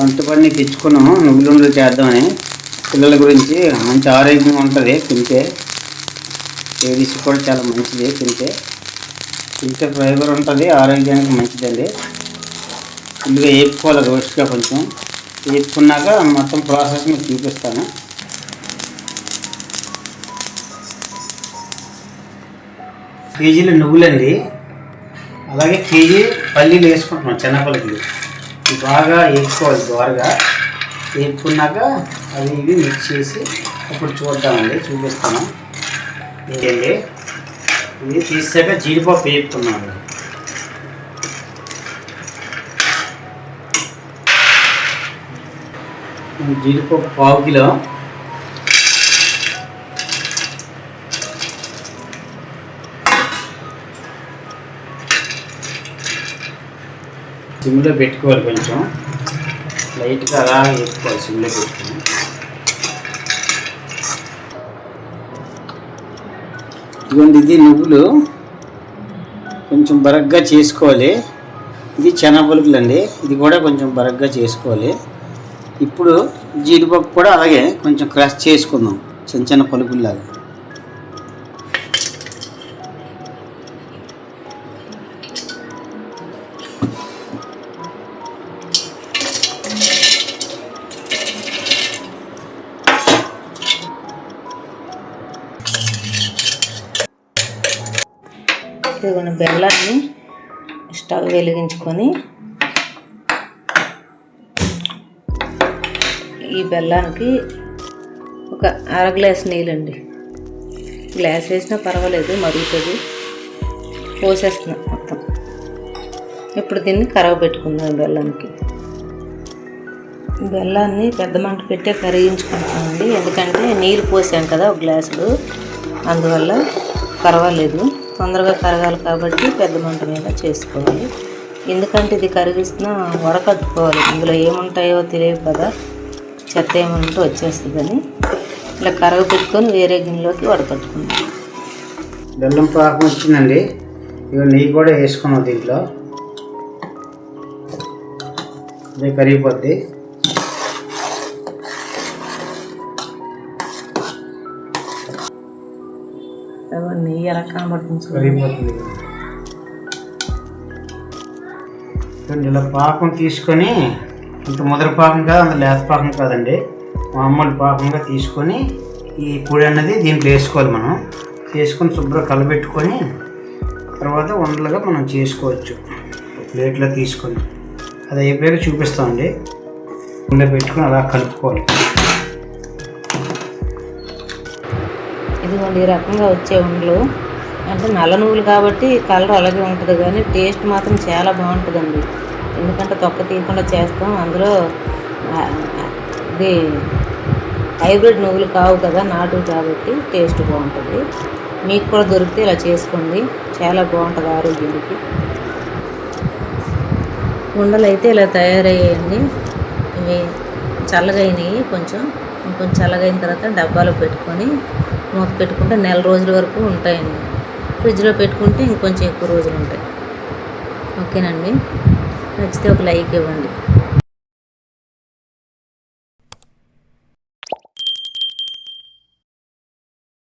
పంటపడిని తెచ్చుకున్నాము నువ్వులుండలు చేద్దామని. పిల్లల గురించి మంచి ఆరోగ్యంగా ఉంటుంది తింటే. లేడీస్ కూడా చాలా మంచిది తింటే. తింటే ఫైబర్ ఉంటుంది ఆరోగ్యానికి మంచిదండి. ముందుగా వేపుకోవాలి రోస్ట్గా కొంచెం. వేపుకున్నాక మొత్తం ప్రాసెస్ మీకు చూపిస్తాను. కేజీలు నువ్వులండి. అలాగే కేజీ పల్లీలు వేసుకుంటున్నాం చిన్నపల్లికి బాగా వేసుకోవాలి దోరగా. వేపుకున్నాక అవి ఇవి మిక్స్ చేసి అప్పుడు చూద్దామండి చూపిస్తాను. ఏంటండి ఇది తీసాక జీడిపప్పు వేపుతున్నాను జీడిపప్పు పావు కిలో సిమ్లో పెట్టుకోవాలి కొంచెం. లైట్గా అలా వేసుకోవాలి సిమ్లో పెట్టుకుని. ఇదిగోండి ఇది నువ్వులు. కొంచెం బరగ్గా చేసుకోవాలి. ఇది చెనా అండి ఇది కూడా కొంచెం బరగ్గా చేసుకోవాలి. ఇప్పుడు జీడిపప్పు కూడా అలాగే కొంచెం క్రష్ చేసుకుందాం. చిన్న చిన్న పలుకుల్లాగా ఇదిగోండి బెల్లాన్ని స్టవ్ వెలిగించుకొని ఈ బెల్లానికి ఒక అర గ్లాస్ నీళ్ళండి. గ్లాస్ వేసినా పర్వాలేదు మరుగుతుంది. పోసేస్తున్నా మొత్తం. ఇప్పుడు దీన్ని కరగబెట్టుకుందాం బెల్లానికి. బెల్లాన్ని పెద్ద మంట పెట్టే కరిగించుకుంటామండి ఎందుకంటే నీళ్ళు పోసాం కదా ఒక గ్లాసులు. అందువల్ల పర్వాలేదు. తొందరగా కరగాలి కాబట్టి పెద్ద మంట మీద చేసుకోవాలి. ఎందుకంటే ఇది కరిగిస్తున్న వడకట్టుకోవాలి. ఇందులో ఏముంటాయో తెలియదు కదా. చెత్త ఏమంటే వచ్చేస్తుందని ఇలా కరగ పెట్టుకొని వేరే గిన్నెలోకి వడకట్టుకుందాం. బెల్లం పాకం వచ్చిందండి. ఇక నెయ్యి కూడా వేసుకున్నాం దీంట్లో. అదే కరిగిపోద్ది. నెయ్యి ఎలా కనబడుతుంది. ఇలా పాకం తీసుకొని ఇంత ముదర పాకం కాదు అంత లేత పాకం కాదండి. మామూలు పాకంగా తీసుకొని ఈ పొడి అన్నది దీంట్లో వేసుకోవాలి మనం. చేసుకొని శుభ్రం కలబెట్టుకొని తర్వాత వంటలుగా మనం చేసుకోవచ్చు. ప్లేట్లో తీసుకొని. అది అయిపోయాక చూపిస్తామండి. ఇందులో పెట్టుకొని అలా కలుపుకోవాలి. ఇదిగోండి ఈ రకంగా వచ్చే ఉండలు. అంటే నల్ల నువ్వులు కాబట్టి కలర్ అలాగే ఉంటుంది కానీ టేస్ట్ మాత్రం చాలా బాగుంటుందండి. ఎందుకంటే తొక్క తీయకుండా చేస్తాం. అందులో ఇది హైబ్రిడ్ నువ్వులు కావు కదా నాటు కాబట్టి టేస్ట్ బాగుంటుంది. మీకు కూడా దొరికితే ఇలా చేసుకోండి. చాలా బాగుంటుంది ఆరోగ్యానికి. ఉండలు అయితే ఇలా తయారయ్యాయండి. ఇవి చల్లగైనవి కొంచెం. కొంచెం ఇంకొంచెం తర్వాత డబ్బాలో పెట్టుకొని మూత పెట్టుకుంటే నెల రోజుల వరకు ఉంటాయండి. ఫ్రిడ్జ్లో పెట్టుకుంటే ఇంకొంచెం ఎక్కువ రోజులు ఉంటాయి. ఓకేనండి? నచ్చితే ఒక లైక్ ఇవ్వండి.